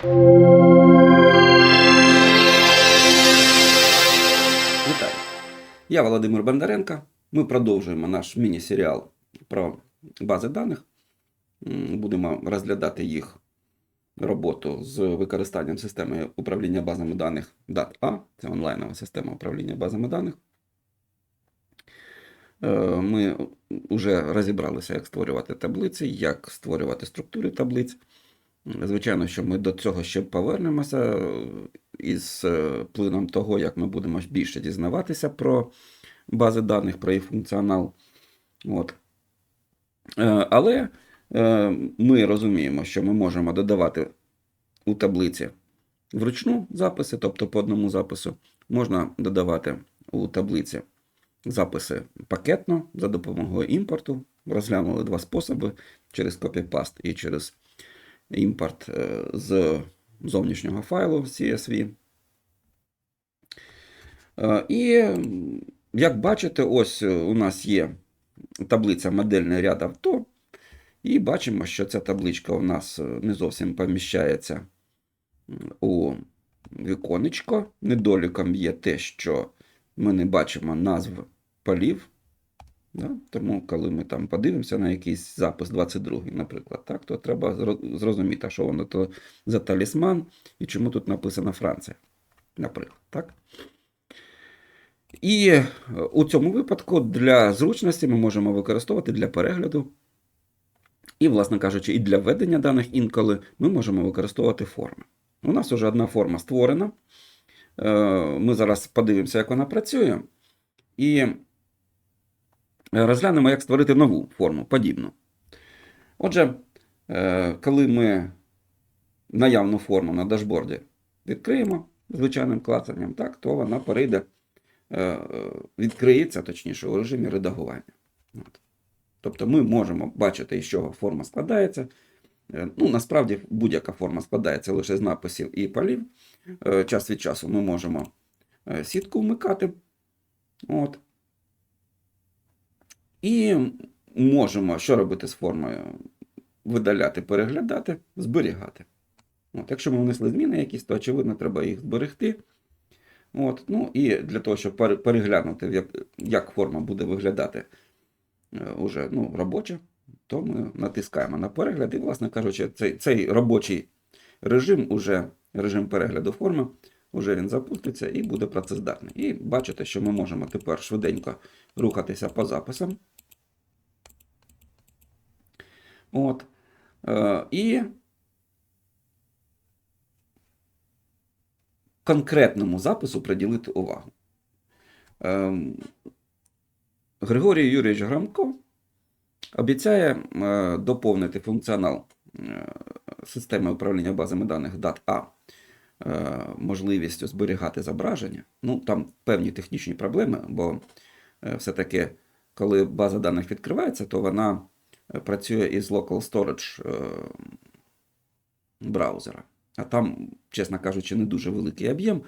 Вітаю! Я Володимир Бондаренко. Ми продовжуємо наш міні-серіал про бази даних. Будемо розглядати їх роботу з використанням системи управління базами даних DAT-A. Це онлайнова система управління базами даних. Е, Ми вже розібралися, як створювати таблиці, як створювати структури таблиць. Звичайно, що ми до цього ще повернемося із е, плином того, як ми будемо більше дізнаватися про бази даних, про їх функціонал. От. Е, Але е, ми розуміємо, що ми можемо додавати у таблиці вручну записи, тобто по одному запису. Можна додавати у таблиці записи пакетно за допомогою імпорту. Розглянули два способи через copy-paste і через імпорт е, з зовнішнього файлу CSV. Е, І, як бачите, ось е, у нас є таблиця модельний ряд авто. І бачимо, що ця табличка у нас не зовсім поміщається у віконечко. Недоліком є те, що ми не бачимо назв полів. Да? Тому, коли ми там подивимося на якийсь запис 22, наприклад, так, то треба зрозуміти, що воно то за талісман і чому тут написано Франція, наприклад. Так? І е, у цьому випадку для зручності ми можемо використовувати для перегляду. І, власне кажучи, і для введення даних інколи ми можемо використовувати форми. У нас вже одна форма створена. Е, Ми зараз подивимося, як вона працює. І розглянемо, як створити нову форму, подібну. Отже, е, коли ми наявну форму на дашборді відкриємо звичайним клацанням, так, то вона перейде, е, відкриється, точніше, у режимі редагування. От. Тобто ми можемо бачити, із чого форма складається. Е, Ну, насправді, будь-яка форма складається лише з написів і полів. Час від часу ми можемо сітку вмикати. От. І можемо що робити з формою? Видаляти, переглядати, зберігати. От, якщо ми внесли зміни якісь, то очевидно треба їх зберегти. От, ну і для того, щоб переглянути, як, як форма буде виглядати е, уже ну, робоча, то ми натискаємо на перегляд. І, власне кажучи, цей, цей робочий режим, уже, режим перегляду форми, уже він запуститься і буде працездатний. І бачите, що ми можемо тепер швиденько рухатися по записам. От. Е, і конкретному запису приділити увагу. Ем, Григорій Юрійович Грамко обіцяє е, доповнити функціонал е, системи управління базами даних DAT-A е, можливістю зберігати зображення. Ну, там певні технічні проблеми, бо е, все-таки, коли база даних відкривається, то вона е, працює із local storage браузера. А там, чесно кажучи, не дуже великий об'єм,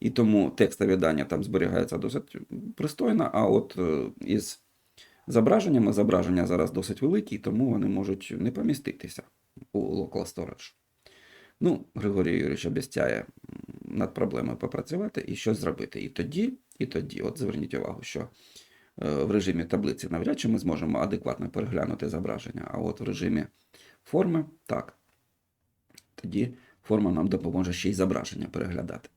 і тому текстові дані там зберігаються досить пристойно. А от із зображеннями, зображення зараз досить великі, тому вони можуть не поміститися у local storage. Ну, Григорій Юрійович обіцяє над проблемою попрацювати і щось зробити. І тоді, і тоді, от зверніть увагу, що е, в режимі таблиці навряд чи ми зможемо адекватно переглянути зображення, а от в режимі форми так. Тоді форма нам допоможе ще й зображення переглядати.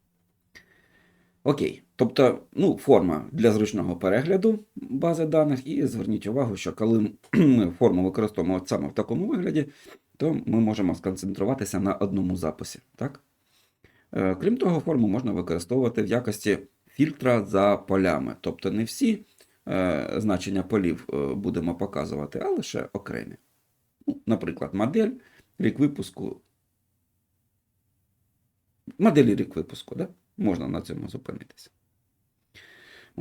Окей. Тобто, ну, форма для зручного перегляду бази даних, і зверніть увагу, що коли ми форму використовуємо саме в такому вигляді, то ми можемо сконцентруватися на одному записі. Так? Е, Крім того, форму можна використовувати в якості фільтра за полями. Тобто не всі е, значення полів е, будемо показувати, а лише окремі. Ну, наприклад, модель, рік випуску. Моделі рік випуску, да? можна на цьому зупинитися.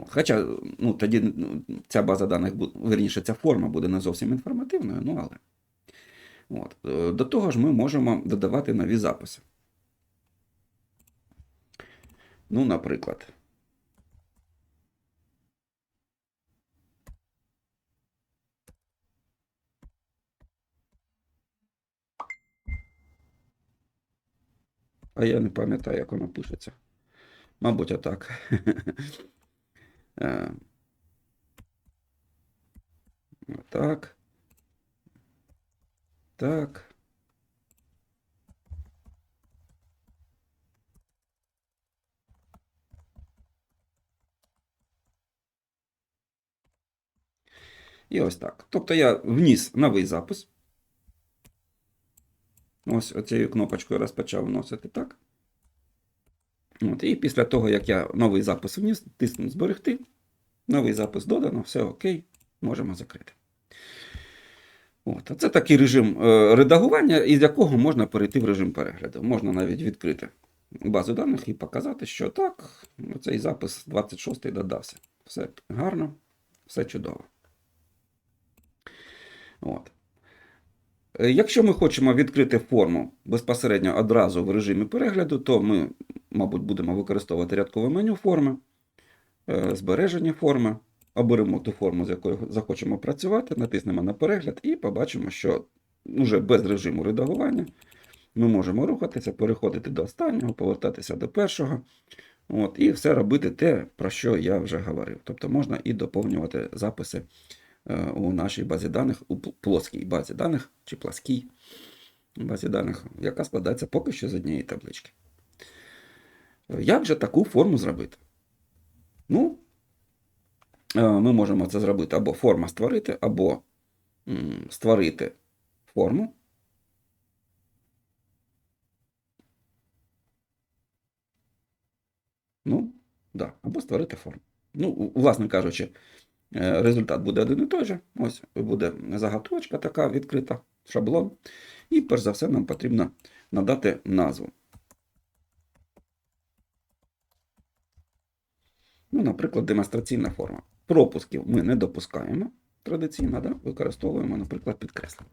Хоча ну, тоді ну, ця база даних, верніше, ця форма буде не зовсім інформативною, ну але. От. Е, До того ж, ми можемо додавати нові записи. Ну, наприклад. А я не пам'ятаю, як воно пишеться. Мабуть, отак. Е, Так. І ось так. Тобто я вніс новий запис. Ось оцією кнопочкою розпочав вносити так. От, і після того, як я новий запис вніс, тисну зберегти. Новий запис додано, все окей, можемо закрити. От, це такий режим е, редагування, із якого можна перейти в режим перегляду. Можна навіть відкрити базу даних і показати, що так, цей запис 26 додався. Все гарно, все чудово. От. Е, Якщо ми хочемо відкрити форму безпосередньо одразу в режимі перегляду, то ми, мабуть, будемо використовувати рядкове меню форми, е, збереження форми, оберемо ту форму, з якою захочемо працювати, натиснемо на перегляд і побачимо, що вже без режиму редагування ми можемо рухатися, переходити до останнього, повертатися до першого. От, і все робити те, про що я вже говорив. Тобто можна і доповнювати записи е, у нашій базі даних, у плоскій базі даних чи пласкій базі даних, яка складається поки що з однієї таблички. Е, Як же таку форму зробити? Ну, ми можемо це зробити або форма створити, або створити форму. Ну, да, або створити форму. Ну, власне кажучи, е, результат буде один і той же. Ось буде заготовочка така відкрита, шаблон. І перш за все нам потрібно надати назву. Ну, наприклад, демонстраційна форма. Пропусків ми не допускаємо традиційно, да? використовуємо, наприклад, підкреслення.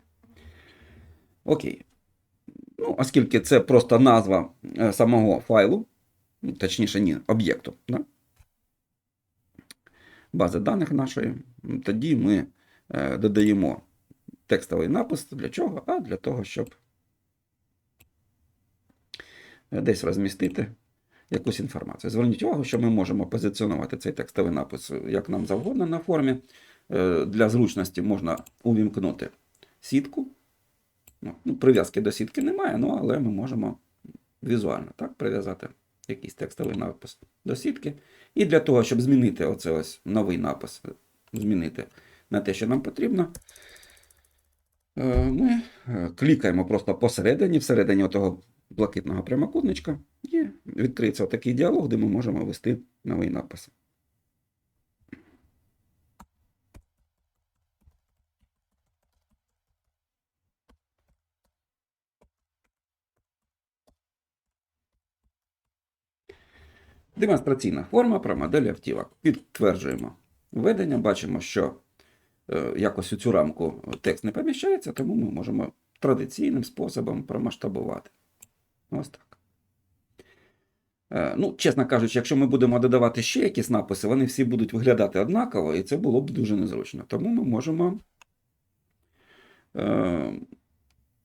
Окей. Ну, оскільки це просто назва е, самого файлу, ну, точніше, ні, об'єкту, да? бази даних нашої, тоді ми е, додаємо текстовий напис. Для чого? А для того, щоб е, десь розмістити якусь інформацію. Зверніть увагу, що ми можемо позиціонувати цей текстовий напис як нам завгодно на формі. Е, Для зручності можна увімкнути сітку. Ну, ну, прив'язки до сітки немає, ну, але ми можемо візуально так, прив'язати якийсь текстовий напис до сітки. І для того, щоб змінити оце ось новий напис, змінити на те, що нам потрібно, е, ми е, клікаємо просто посередині, всередині того блакитного прямокутничка, і відкриється такий діалог, де ми можемо ввести новий напис. Демонстраційна форма про модель автівок. Підтверджуємо введення, бачимо, що е, якось у цю рамку текст не поміщається, тому ми можемо традиційним способом промасштабувати. Ось так. Е, ну, чесно кажучи, якщо ми будемо додавати ще якісь написи, вони всі будуть виглядати однаково, і це було б дуже незручно. Тому ми можемо е,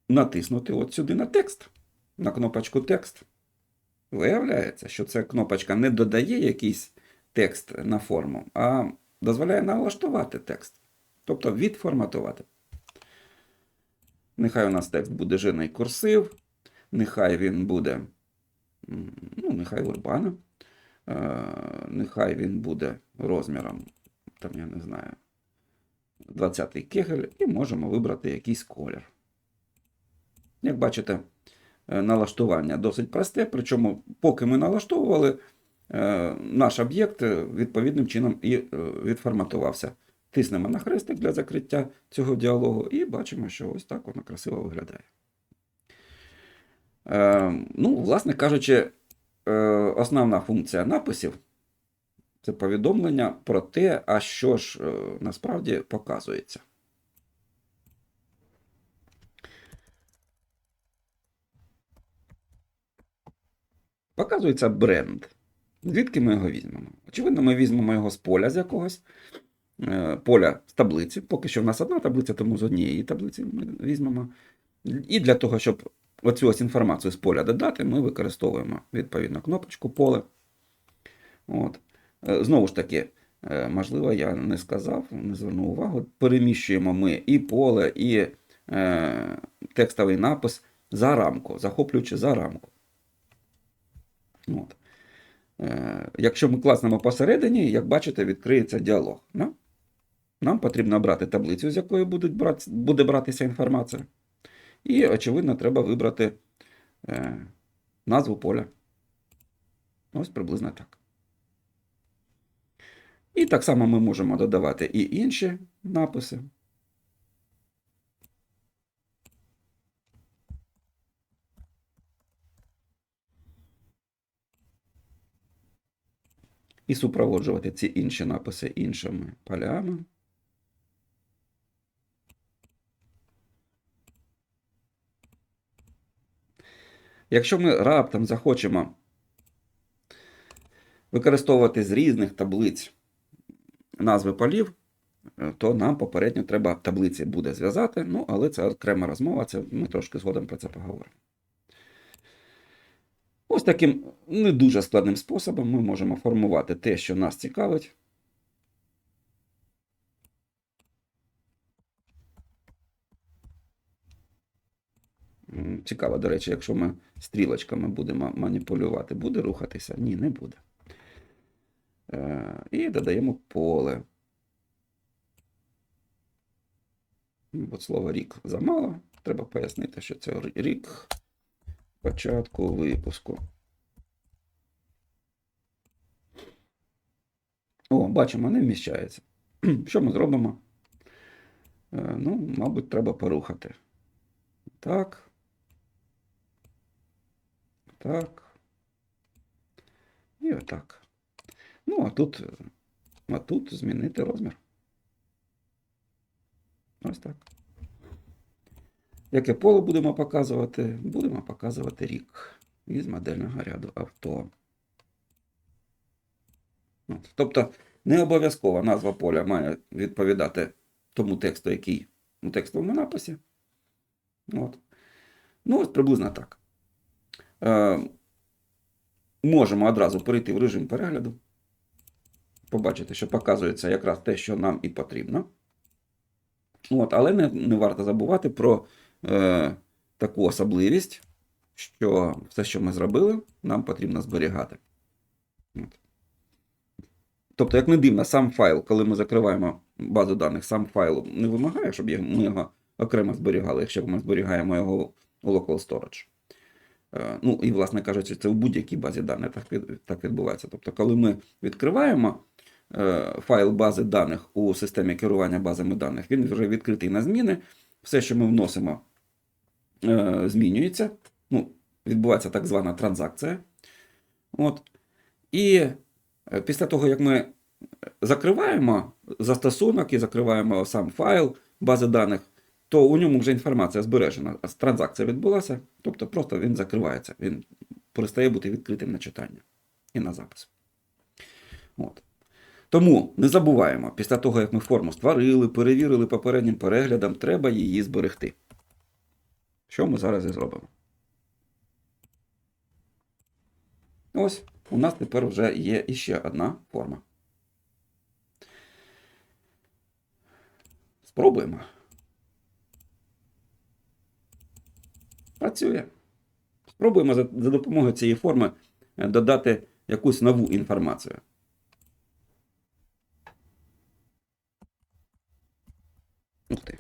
натиснути от сюди на текст, на кнопочку текст. Виявляється, що ця кнопочка не додає якийсь текст на форму, а дозволяє налаштувати текст. Тобто відформатувати. Нехай у нас текст буде жирний курсив, нехай він буде, ну, нехай урбана, е, нехай він буде розміром, там, я не знаю, 20-й кегель, і можемо вибрати якийсь колір. Як бачите, е, налаштування досить просте, причому, поки ми налаштовували, е, наш об'єкт відповідним чином і відформатувався. Тиснемо на хрестик для закриття цього діалогу і бачимо, що ось так воно красиво виглядає. Е, ну, власне кажучи, е, основна функція написів це повідомлення про те, а що ж е, насправді показується. Показується бренд. Звідки ми його візьмемо? Очевидно, ми візьмемо його з поля з якогось поля з таблиці. Поки що в нас одна таблиця, тому з однієї таблиці ми візьмемо. І для того, щоб оцю ось інформацію з поля додати, ми використовуємо відповідно кнопочку поле. От. Е, Знову ж таки, е, можливо, я не сказав, не звернув увагу. Переміщуємо ми і поле, і е, текстовий напис за рамку, захоплюючи за рамку. От. Е, Якщо ми класнемо посередині, як бачите, відкриється діалог. Нам потрібно обрати таблицю, з якої будуть брати, буде братися інформація. І, очевидно, треба вибрати е, назву поля. Ось приблизно так. І так само ми можемо додавати і інші написи. І супроводжувати ці інші написи іншими полями. Якщо ми раптом захочемо використовувати з різних таблиць назви полів, то нам попередньо треба таблиці буде зв'язати, ну, але це окрема розмова, це ми трошки згодом про це поговоримо. Ось таким не дуже складним способом ми можемо формувати те, що нас цікавить. Цікаво, до речі, якщо ми стрілочками будемо маніпулювати, буде рухатися? Ні, не буде. Е, І додаємо поле. Бо слово рік замало. Треба пояснити, що це рік початку випуску. О, бачимо, не вміщається. Що ми зробимо? Е, Ну, мабуть, треба порухати. Так. Так. І отак. Ну, а тут, а тут змінити розмір. Ось так. Яке поле будемо показувати? Будемо показувати рік із модельного ряду авто. От. Тобто не обов'язково назва поля має відповідати тому тексту, який у текстовому написі. От. Ну, ось приблизно так. Е, можемо одразу перейти в режим перегляду. Побачити, що показується якраз те, що нам і потрібно. От, але не, не варто забувати про е, таку особливість, що все, що ми зробили, нам потрібно зберігати. От. Тобто, як не дивно, сам файл, коли ми закриваємо базу даних, сам файл не вимагає, щоб ми його окремо зберігали, якщо ми зберігаємо його у local storage. Е, Ну, і, власне кажучи, це в будь-якій базі даних так, відбувається. Тобто, коли ми відкриваємо е, файл бази даних у системі керування базами даних, він вже відкритий на зміни. Все, що ми вносимо, е, змінюється. Ну, відбувається так звана транзакція. От. І після того, як ми закриваємо застосунок і закриваємо сам файл бази даних, то у ньому вже інформація збережена. Транзакція відбулася, тобто просто він закривається, він перестає бути відкритим на читання і на запис. От. Тому не забуваємо, після того, як ми форму створили, перевірили попереднім переглядом, треба її зберегти. Що ми зараз і зробимо. Ось, у нас тепер вже є іще одна форма. Спробуємо. Працює. Спробуємо за, за допомогою цієї форми е, додати якусь нову інформацію. Ух ти.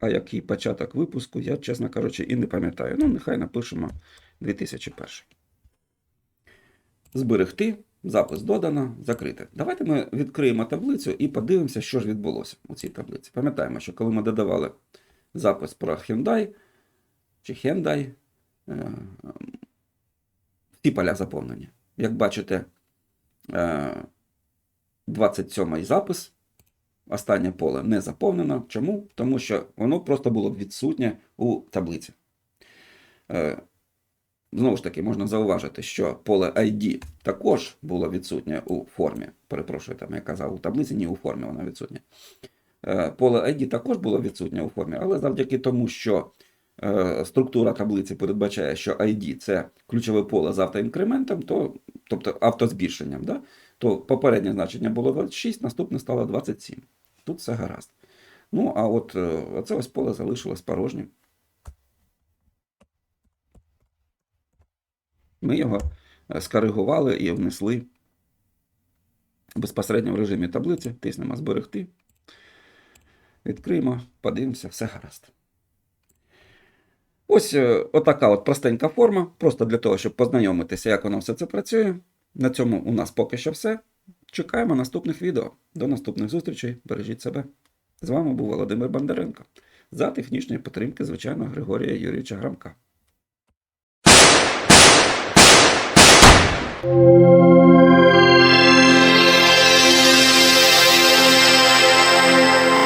А який початок випуску, я, чесно кажучи, і не пам'ятаю. Ну, нехай напишемо 2001. Зберегти, запис додано, закрити. Давайте ми відкриємо таблицю і подивимося, що ж відбулося у цій таблиці. Пам'ятаємо, що коли ми додавали запис про Hyundai чи Hyundai, е, всі поля заповнені. Як бачите, 27-й запис, останнє поле не заповнено. Чому? Тому що воно просто було відсутнє у таблиці. Знову ж таки можна зауважити, що поле ID також було відсутнє у формі. Перепрошую, там я казав у таблиці, ні у формі воно відсутнє. Е, Поле ID також було відсутнє у формі, але завдяки тому, що е, структура таблиці передбачає, що ID це ключове поле з автоінкрементом, то, тобто автозбільшенням, да? то попереднє значення було 26, наступне стало 27. Тут все гаразд. Ну, а от е, оце ось поле залишилось порожнім. Ми його е, скоригували і внесли безпосередньо в режимі таблиці, тиснемо зберегти. Відкриємо, подивимося, все гаразд. Ось е, отака от простенька форма, просто для того, щоб познайомитися, як воно все це працює. На цьому у нас поки що все. Чекаємо наступних відео. До наступних зустрічей. Бережіть себе. З вами був Володимир Бондаренко. За технічної підтримки, звичайно, Григорія Юрійовича Грамка. Música